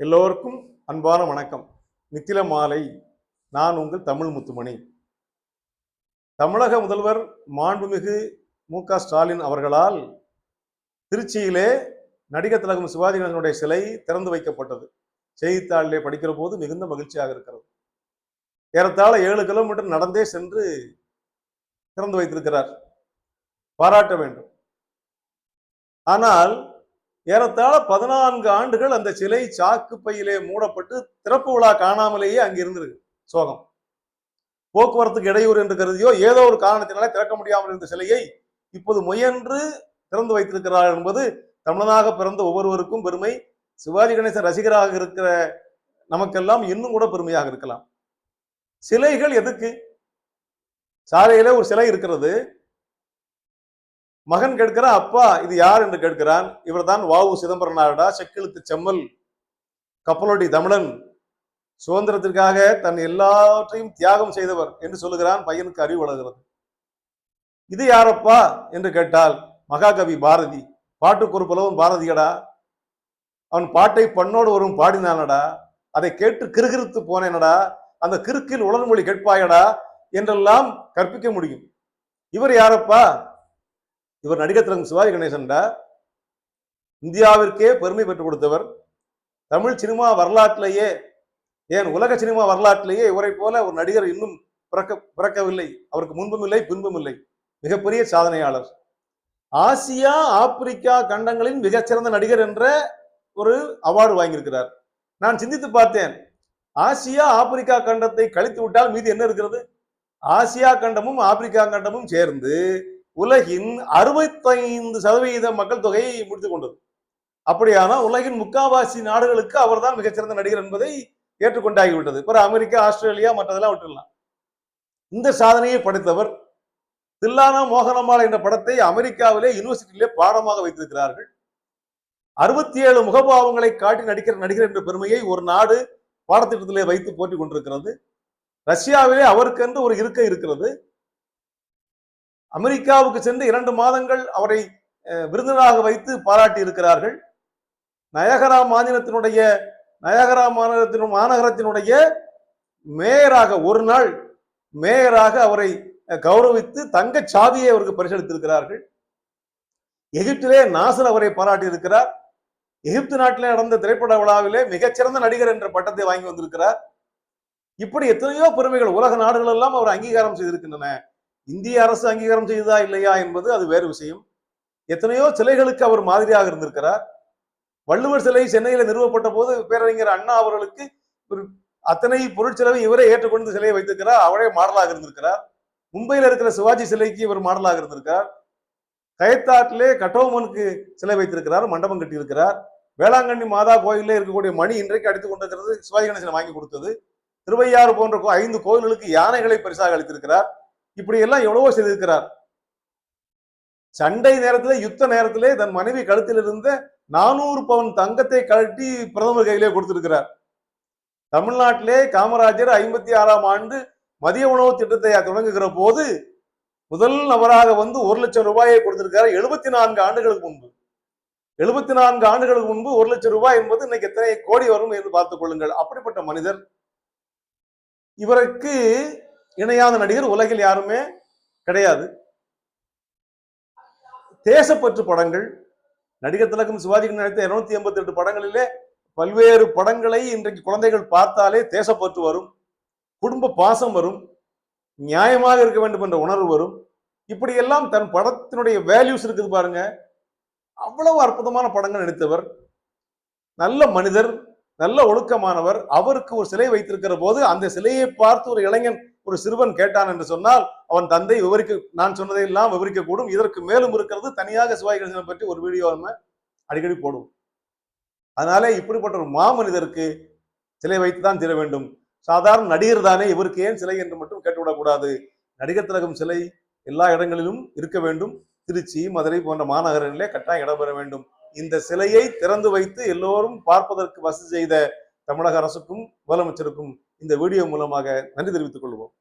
எல்லோருக்கும் அன்பான வணக்கம். நித்தில மாலை நான் உங்கள் தமிழ் முத்துமணி. தமிழக முதல்வர் மாண்புமிகு மு க ஸ்டாலின் அவர்களால் திருச்சியிலே நடிகர் திலகம் சிவாஜி கணேசனுடைய சிலை திறந்து வைக்கப்பட்டது. செய்தித்தாளிலே படிக்கிற போது மிகுந்த மகிழ்ச்சியாக இருக்கிறது. ஏறத்தாழ ஏழு கிலோமீட்டர் நடந்தே சென்று திறந்து வைத்திருக்கிறார். பாராட்ட வேண்டும். ஆனால் ஏறத்தாழ பதினான்கு ஆண்டுகள் அந்த சிலை சாக்கு பையிலே மூடப்பட்டு திறப்பு விழா காணாமலேயே அங்கே இருந்திருக்கு. சோகம். போக்குவரத்துக்கு இடையூறு என்று கருதியோ ஏதோ ஒரு காரணத்தினாலே திறக்க முடியாமல் இருந்த சிலையை இப்போது முயன்று திறந்து வைத்திருக்கிறார் என்பது தமிழனாக பிறந்த ஒவ்வொருவருக்கும் பெருமை. சிவாஜி கணேசன் ரசிகராக இருக்கிற நமக்கெல்லாம் இன்னும் கூட பெருமையாக இருக்கலாம். சிலைகள் எதுக்கு? சாலையில ஒரு சிலை இருக்கிறது. மகன் கேட்கிறான் அப்பா இது யார் என்று கேட்கிறான். இவர்தான் வாவு சிதம்பரம் நாயடா செக்கிழுத்து செம்மல் கப்பலோடி தமிழன். சுதந்திரத்திற்காக தன் எல்லாவற்றையும் தியாகம் செய்தவர் என்று சொல்லுகிறான் பையனுக்கு அறிவு வளர்கிறது இது யாரப்பா என்று கேட்டால் மகாகவி பாரதி. பாட்டு ஒரு பாரதியடா. அவன் பாட்டை பண்ணோடு வரும் பாடினானடா. அதை கேட்டு கிருகிருத்து போனேனடா. அந்த கிறுக்கில் உடல்மொழி கேட்பாயடா என்றெல்லாம் கற்பிக்க முடியும். இவர் யாரப்பா? இவர் நடிகர் திலகம் சிவாஜி கணேசன்டா. இந்தியாவிற்கே பெருமை பெற்றுக் கொடுத்தவர். தமிழ் சினிமா வரலாற்றிலேயே ஏன் உலக சினிமா வரலாற்றிலேயே இவரை போல ஒரு நடிகர் இன்னும் பிறக்க பிறக்கவில்லை. அவருக்கு முன்பும் இல்லை பின்பும் இல்லை. மிகப்பெரிய சாதனையாளர். ஆசியா ஆப்பிரிக்கா கண்டங்களின் மிகச்சிறந்த நடிகர் என்ற ஒரு அவார்டு வாங்கியிருக்கிறார். நான் சிந்தித்து பார்த்தேன். ஆசியா ஆப்பிரிக்கா கண்டத்தை கழித்து விட்டால் மீதி என்ன இருக்கிறது? ஆசியா கண்டமும் ஆப்பிரிக்கா கண்டமும் சேர்ந்து உலகின் அறுபத்தைந்து சதவீத மக்கள் தொகையை முடித்துக் கொண்டது. அப்படியானால் உலகின் முக்காவாசி நாடுகளுக்கு அவர்தான் மிகச்சிறந்த நடிகர் என்பதை ஏற்றுக்கொண்டாகிவிட்டது. பிற அமெரிக்கா ஆஸ்திரேலியா மற்றதெல்லாம் விட்டுடலாம். இந்த சாதனையை படைத்தவர் தில்லானா மோகனமால் என்ற படத்தை அமெரிக்காவிலே யூனிவர்சிட்டியிலே பாடமாக வைத்திருக்கிறார்கள். அறுபத்தி ஏழு முகபாவங்களை காட்டி நடிக்கிற நடிகர் என்ற பெருமையை ஒரு நாடு பாடத்திட்டத்திலே வைத்து போட்டி கொண்டிருக்கிறது. ரஷ்யாவிலே அவருக்கென்று ஒரு இருக்கை இருக்கிறது. அமெரிக்காவுக்கு சென்று இரண்டு மாதங்கள் அவரை விருந்தினராக வைத்து பாராட்டி இருக்கிறார்கள் நயகரா மாநிலத்தினுடைய நயகரா மாநிலத்தின் மாநகரத்தினுடைய மேயராக ஒரு நாள் மேயராக அவரை கௌரவித்து தங்க சாவியை அவருக்கு பரிசளித்திருக்கிறார்கள். எகிப்திலே நாசர் அவரை பாராட்டி இருக்கிறார் எகிப்து நாட்டிலே நடந்த திரைப்பட விழாவிலே மிகச்சிறந்த நடிகர் என்ற பட்டத்தை வாங்கி வந்திருக்கிறார். இப்படி எத்தனையோ பெருமைகள் உலக நாடுகள் எல்லாம் அவர் அங்கீகாரம் செய்திருக்கின்றன. இந்திய அரசு அங்கீகாரம் செய்ததா இல்லையா என்பது அது வேறு விஷயம். எத்தனையோ சிலைகளுக்கு அவர் மாதிரியாக இருந்திருக்கிறார். வள்ளுவர் சிலை சென்னையில் நிறுவப்பட்ட போது பேரறிஞர் அண்ணா அவர்களுக்கு ஒரு அத்தனை பொருட்செலவை இவரே ஏற்றுக்கொண்டு சிலையை வைத்திருக்கிறார். அவரே மாடலாக இருந்திருக்கிறார். மும்பையில் இருக்கிற சிவாஜி சிலைக்கு இவர் மாடலாக இருந்திருக்கிறார். கயத்தாட்டிலே கட்டோமனுக்கு சிலை வைத்திருக்கிறார் மண்டபம் கட்டியிருக்கிறார். வேளாங்கண்ணி மாதா கோயிலே இருக்கக்கூடிய மணி இன்றைக்கு அடித்துக் கொண்டிருக்கிறது. சிவாஜி கணேசன் வாங்கி கொடுத்தது. திருவையாறு போன்ற ஐந்து கோயில்களுக்கு யானைகளை பரிசாக அளித்திருக்கிறார். இப்படி எல்லாம் எவ்வளவோ செய்திருக்கிறார். சண்டை நேரத்திலே யுத்த நேரத்திலே தன் மனைவி கழுத்தில் இருந்த நானூறு பவுன் தங்கத்தை கழட்டி பிரதமர் கையிலே கொடுத்திருக்கிறார். தமிழ்நாட்டிலே காமராஜர் ஐம்பத்தி ஆறாம் ஆண்டு மதிய உணவு திட்டத்தை தொடங்குகிற போது முதல் நபராக வந்து ஒரு லட்சம் ரூபாயை கொடுத்திருக்காரு எழுபத்தி நான்கு ஆண்டுகளுக்கு முன்பு. எழுபத்தி நான்கு ஆண்டுகளுக்கு முன்பு ஒரு லட்சம் ரூபாய் என்பது இன்னைக்கு எத்தனை கோடி வரும் என்று பார்த்துக் கொள்ளுங்கள். அப்படிப்பட்ட மனிதர் இவருக்கு இணையாத நடிகர் உலகில் யாருமே கிடையாது. தேசப்பற்று படங்கள் நடிகர் திலகம் சிவாஜி நடித்த இருநூத்தி எண்பத்தி எட்டு படங்களிலே பல்வேறு படங்களை இன்றைக்கு குழந்தைகள் பார்த்தாலே தேசப்பற்று வரும் குடும்ப பாசம் வரும் நியாயமாக இருக்க வேண்டும் என்ற உணர்வு வரும். இப்படியெல்லாம் தன் படத்தினுடைய வேல்யூஸ் இருக்குது பாருங்க. அவ்வளவு அற்புதமான படங்கள் நடித்தவர். நல்ல மனிதர் நல்ல ஒழுக்கமானவர். அவருக்கு ஒரு சிலை வைத்திருக்கிற போது அந்த சிலையை பார்த்து ஒரு இளைஞன் ஒரு சிறுவன் கேட்டான் என்று சொன்னால் அவன் தந்தை விவரிக்க நான் சொன்னதையெல்லாம் விவரிக்கக்கூடும். இதற்கு மேலும் இருக்கிறது தனியாக சிவாஜி கணேசனை பற்றி ஒரு வீடியோ நம்ம அடிக்கடி போடும். அதனால இப்படிப்பட்ட ஒரு மாமனிதருக்கு சிலை வைத்து தான் தீர வேண்டும். சாதாரண நடிகர் தானே இவருக்கு ஏன் சிலை என்று மட்டும் கேட்டுவிடக்கூடாது. நடிகர் திலகம் சிலை எல்லா இடங்களிலும் இருக்க வேண்டும். திருச்சி மதுரை போன்ற மாநகரங்களிலே கட்டாயம் இடம்பெற வேண்டும். இந்த சிலையை திறந்து வைத்து எல்லோரும் பார்ப்பதற்கு வசதி செய்த தமிழக அரசுக்கும் முதலமைச்சருக்கும் இந்த வீடியோ மூலமாக நன்றி தெரிவித்துக் கொள்வோம்.